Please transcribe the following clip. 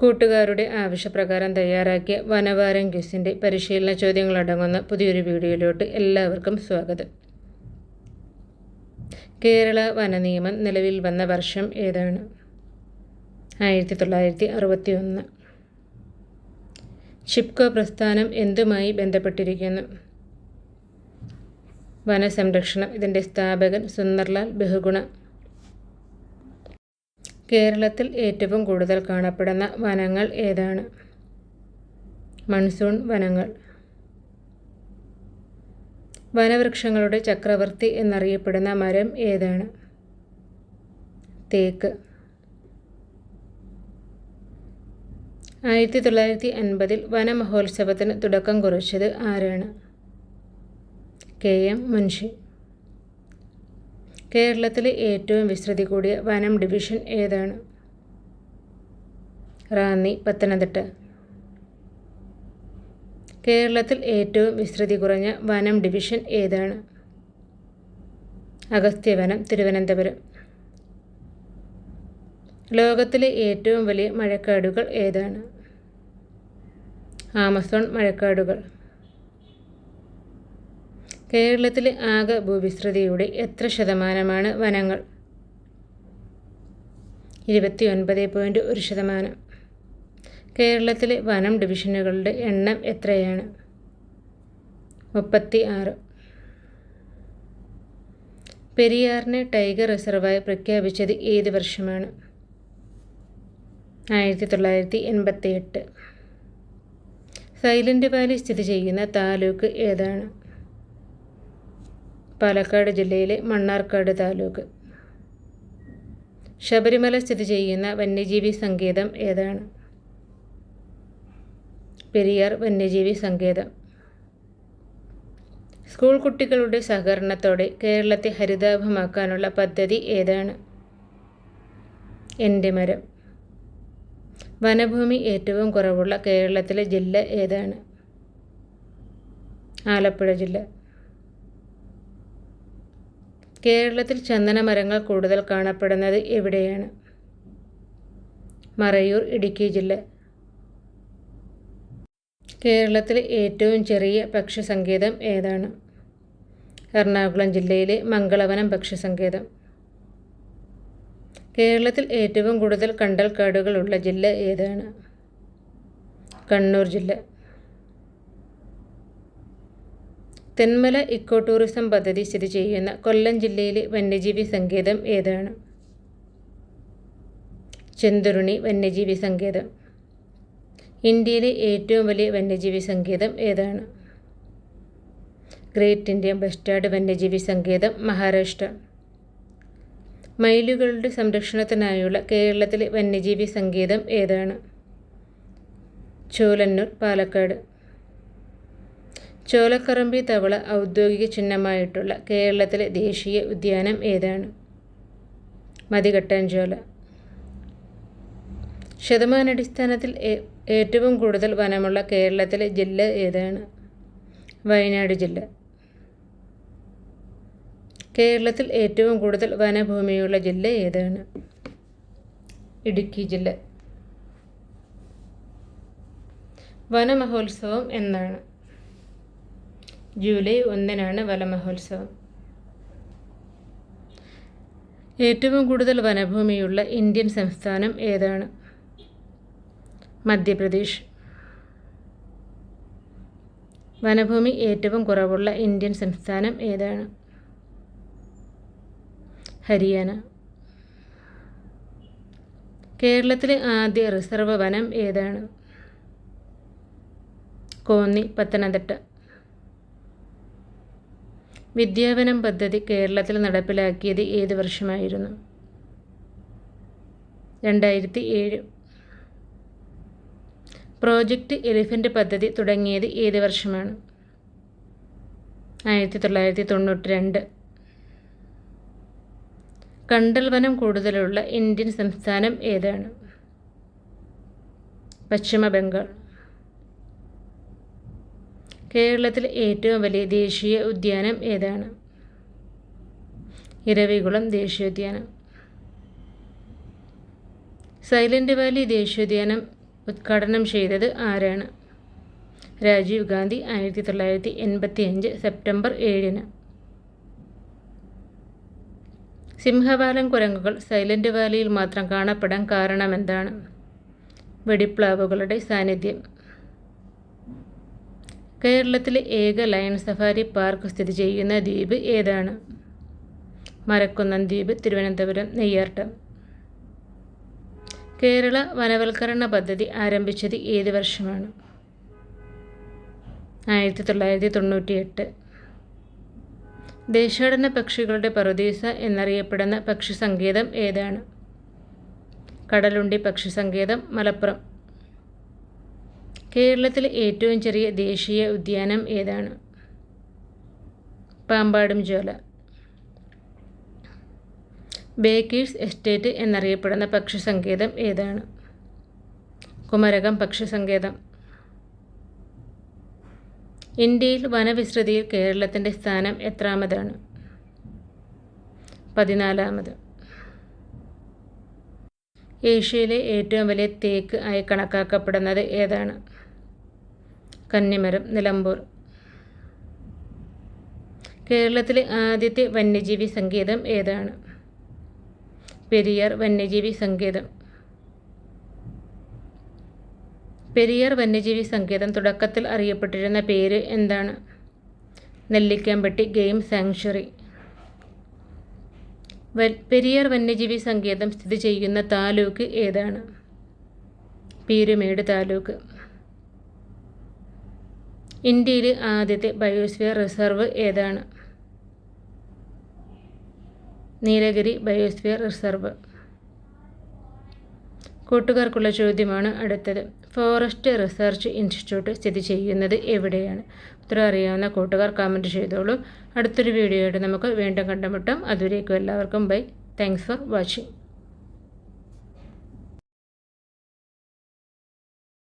കൂട്ടുകാരുടെ ആവശ്യപ്രകാരം തയ്യാറാക്കിയ വനവാരം ക്വിസിന്റെ പരിശീലന ചോദ്യങ്ങളടങ്ങുന്ന പുതിയൊരു വീഡിയോയിലോട്ട് എല്ലാവർക്കും സ്വാഗതം. കേരള വനനിയമം നിലവിൽ വന്ന വർഷം ഏതാണ്? ആയിരത്തി തൊള്ളായിരത്തി അറുപത്തി ഒന്ന് ഷിപ്കോ പ്രസ്ഥാനം എന്തുമായി ബന്ധപ്പെട്ടിരിക്കുന്നു? വനസംരക്ഷണം ഇതിന്റെ സ്ഥാപകൻ സുന്ദർലാൽ ബഹുഗുണ കേരളത്തിൽ ഏറ്റവും കൂടുതൽ കാണപ്പെടുന്ന വനങ്ങൾ ഏതാണ്? മൺസൂൺ വനങ്ങൾ. വനവൃക്ഷങ്ങളുടെ ചക്രവർത്തി എന്നറിയപ്പെടുന്ന മരം ഏതാണ്? തേക്ക്. ആയിരത്തി തൊള്ളായിരത്തി അൻപതിൽ വനമഹോത്സവത്തിന് തുടക്കം കുറിച്ചത് ആരാണ്? K M Munshi. കേരളത്തിലെ ഏറ്റവും വിസ്തൃതി കൂടിയ വനം ഡിവിഷൻ ഏതാണ്? റാന്നി പത്തനംതിട്ട. കേരളത്തിൽ ഏറ്റവും വിസ്തൃതി കുറഞ്ഞ വനം ഡിവിഷൻ ഏതാണ്? അഗസ്ത്യവനം തിരുവനന്തപുരം. ലോകത്തിലെ ഏറ്റവും വലിയ മഴക്കാടുകൾ ഏതാണ്? ആമസോൺ മഴക്കാടുകൾ. കേരളത്തിലെ ആകെ ഭൂവിസ്തൃതിയുടെ എത്ര ശതമാനമാണ് വനങ്ങൾ? ഇരുപത്തി ഒൻപത് പോയിന്റ് ഒരു ശതമാനം. കേരളത്തിലെ വനം ഡിവിഷനുകളുടെ എണ്ണം എത്രയാണ്? മുപ്പത്തി ആറ് പെരിയാറിനെ ടൈഗർ റിസർവായി പ്രഖ്യാപിച്ചത് ഏത് വർഷമാണ്? ആയിരത്തി തൊള്ളായിരത്തി എൺപത്തി എട്ട് സൈലന്റ് വാലി സ്ഥിതി ചെയ്യുന്ന താലൂക്ക് ഏതാണ്? പാലക്കാട് ജില്ലയിലെ മണ്ണാർക്കാട് താലൂക്ക്. ശബരിമല സ്ഥിതി ചെയ്യുന്ന വന്യജീവി സങ്കേതം ഏതാണ്? പെരിയാർ വന്യജീവി സങ്കേതം. സ്കൂൾ കുട്ടികളുടെ സഹകരണത്തോടെ കേരളത്തെ ഹരിതാഭമാക്കാനുള്ള പദ്ധതി ഏതാണ്? എന്റെ മരം. വനഭൂമി ഏറ്റവും കുറവുള്ള കേരളത്തിലെ ജില്ല ഏതാണ്? ആലപ്പുഴ ജില്ല. കേരളത്തിൽ ചന്ദനമരങ്ങൾ കൂടുതൽ കാണപ്പെടുന്നത് എവിടെയാണ്? മറയൂർ ഇടുക്കി ജില്ല. കേരളത്തിലെ ഏറ്റവും ചെറിയ പക്ഷിസങ്കേതം ഏതാണ്? എറണാകുളം ജില്ലയിലെ മംഗളവനം പക്ഷിസങ്കേതം കേരളത്തിൽ ഏറ്റവും കൂടുതൽ കണ്ടൽക്കാടുകളുള്ള ജില്ല ഏതാണ്? കണ്ണൂർ ജില്ല. തെന്മല ഇക്കോ ടൂറിസം പദ്ധതി സ്ഥിതി ചെയ്യുന്ന കൊല്ലം ജില്ലയിലെ വന്യജീവി സങ്കേതം ഏതാണ്? ചെന്തുരുണി വന്യജീവി സങ്കേതം. ഇന്ത്യയിലെ ഏറ്റവും വലിയ വന്യജീവി സങ്കേതം ഏതാണ്? ഗ്രേറ്റ് ഇന്ത്യൻ ബസ്റ്റാർഡ് വന്യജീവി സങ്കേതം മഹാരാഷ്ട്ര. മയിലുകളുടെ സംരക്ഷണത്തിനായുള്ള കേരളത്തിലെ വന്യജീവി സങ്കേതം ഏതാണ്? ചോലന്നൂർ പാലക്കാട്. ചോലക്കറമ്പി തവള ഔദ്യോഗിക ചിഹ്നമായിട്ടുള്ള കേരളത്തിലെ ദേശീയ ഉദ്യാനം ഏതാണ്? മതികട്ടാഞ്ചോല. ശതമാനടിസ്ഥാനത്തിൽ ഏറ്റവും കൂടുതൽ വനമുള്ള കേരളത്തിലെ ജില്ല ഏതാണ്? വയനാട് ജില്ല. കേരളത്തിൽ ഏറ്റവും കൂടുതൽ വനഭൂമിയുള്ള ജില്ല ഏതാണ്? ഇടുക്കി ജില്ല. വനമഹോത്സവം എന്നാണ്. ജൂലൈ ഒന്നിനാണ് വനമഹോത്സവം. ഏറ്റവും കൂടുതൽ വനഭൂമിയുള്ള ഇന്ത്യൻ സംസ്ഥാനം ഏതാണ്? മധ്യപ്രദേശ്. വനഭൂമി ഏറ്റവും കുറവുള്ള ഇന്ത്യൻ സംസ്ഥാനം ഏതാണ്? ഹരിയാന. കേരളത്തിലെ ആദ്യ റിസർവ് വനം ഏതാണ്? കോന്നി പത്തനംതിട്ട. വിദ്യാവനം പദ്ധതി കേരളത്തിൽ നടപ്പിലാക്കിയത് ഏത് വർഷമായിരുന്നു? രണ്ടായിരത്തി ഏഴ് പ്രോജക്റ്റ് എലിഫന്റ് പദ്ധതി തുടങ്ങിയത് ഏത് വർഷമാണ്? ആയിരത്തി തൊള്ളായിരത്തി തൊണ്ണൂറ്റി രണ്ട് കണ്ടൽ വനം കൂടുതലുള്ള ഇന്ത്യൻ സംസ്ഥാനം ഏതാണ്? പശ്ചിമ ബംഗാൾ കേരളത്തിലെ ഏറ്റവും വലിയ ദേശീയ ഉദ്യാനം ഏതാണ്? ഇരവികുളം ദേശീയോദ്യാനം. സൈലന്റ് വാലി ദേശീയോദ്യാനം ഉദ്ഘാടനം ചെയ്തത് ആരാണ്? രാജീവ് ഗാന്ധി ആയിരത്തി തൊള്ളായിരത്തി എൺപത്തി അഞ്ച് സെപ്റ്റംബർ ഏഴിന്. സിംഹവാലൻ കുരങ്ങുകൾ സൈലന്റ് വാലിയിൽ മാത്രം കാണപ്പെടാൻ കാരണമെന്താണ്? വെടിപ്ലാവുകളുടെ സാന്നിധ്യം. കേരളത്തിലെ ഏക ലയൺ സഫാരി പാർക്ക് സ്ഥിതി ചെയ്യുന്ന ദ്വീപ് ഏതാണ്? മരക്കുന്നം ദ്വീപ് തിരുവനന്തപുരം നെയ്യാർട്ടം. കേരള വനവൽക്കരണ പദ്ധതി ആരംഭിച്ചത് ഏത് വർഷമാണ്? ആയിരത്തി തൊള്ളായിരത്തി തൊണ്ണൂറ്റിയെട്ട് ദേശാടന പക്ഷികളുടെ പറുദീസ എന്നറിയപ്പെടുന്ന പക്ഷി സങ്കേതം ഏതാണ്? കടലുണ്ടി പക്ഷി സങ്കേതം മലപ്പുറം. കേരളത്തിലെ ഏറ്റവും ചെറിയ ദേശീയ ഉദ്യാനം ഏതാണ്? പാമ്പാടും ജോല. ബേക്കേഴ്സ് എസ്റ്റേറ്റ് എന്നറിയപ്പെടുന്ന പക്ഷി സങ്കേതം ഏതാണ്? കുമരകം പക്ഷി സങ്കേതം ഇന്ത്യയിൽ വനവിസ്തൃതിയിൽ കേരളത്തിന്റെ സ്ഥാനം എത്രാമതാണ്? പതിനാലാമത്. ഏഷ്യയിലെ ഏറ്റവും വലിയ തേക്ക് ആയി കണക്കാക്കപ്പെടുന്നത് ഏതാണ്? കന്നിമരം നിലമ്പൂർ. കേരളത്തിലെ ആദ്യത്തെ വന്യജീവി സങ്കേതം ഏതാണ്? പെരിയാർ വന്യജീവി സങ്കേതം. പെരിയാർ വന്യജീവി സങ്കേതം തുടക്കത്തിൽ അറിയപ്പെട്ടിരുന്ന പേര് എന്താണ്? നെല്ലിക്കാമ്പട്ടി ഗെയിം സാങ്ച്വറി. പെരിയാർ വന്യജീവി സങ്കേതം സ്ഥിതി ചെയ്യുന്ന താലൂക്ക് ഏതാണ്? പീരുമേട് താലൂക്ക്. ഇന്ത്യയിലെ ആദ്യത്തെ ബയോസ്ഫിയർ റിസർവ് ഏതാണ്? Nilgiri biosphere reserve. കൂട്ടുകാർക്കുള്ള ചോദ്യമാണ് അടുത്തത്. ഫോറസ്റ്റ് റിസർച്ച് ഇൻസ്റ്റിറ്റ്യൂട്ട് സ്ഥിതി ചെയ്യുന്നത് എവിടെയാണ്? ഉത്തരം അറിയാവുന്ന കൂട്ടുകാർ കമന്റ് ചെയ്തോളൂ. അടുത്തൊരു വീഡിയോ നമുക്ക് വീണ്ടും കണ്ടുമുട്ടാം. അതുവരേക്കും എല്ലാവർക്കും ബൈ. Thanks for watching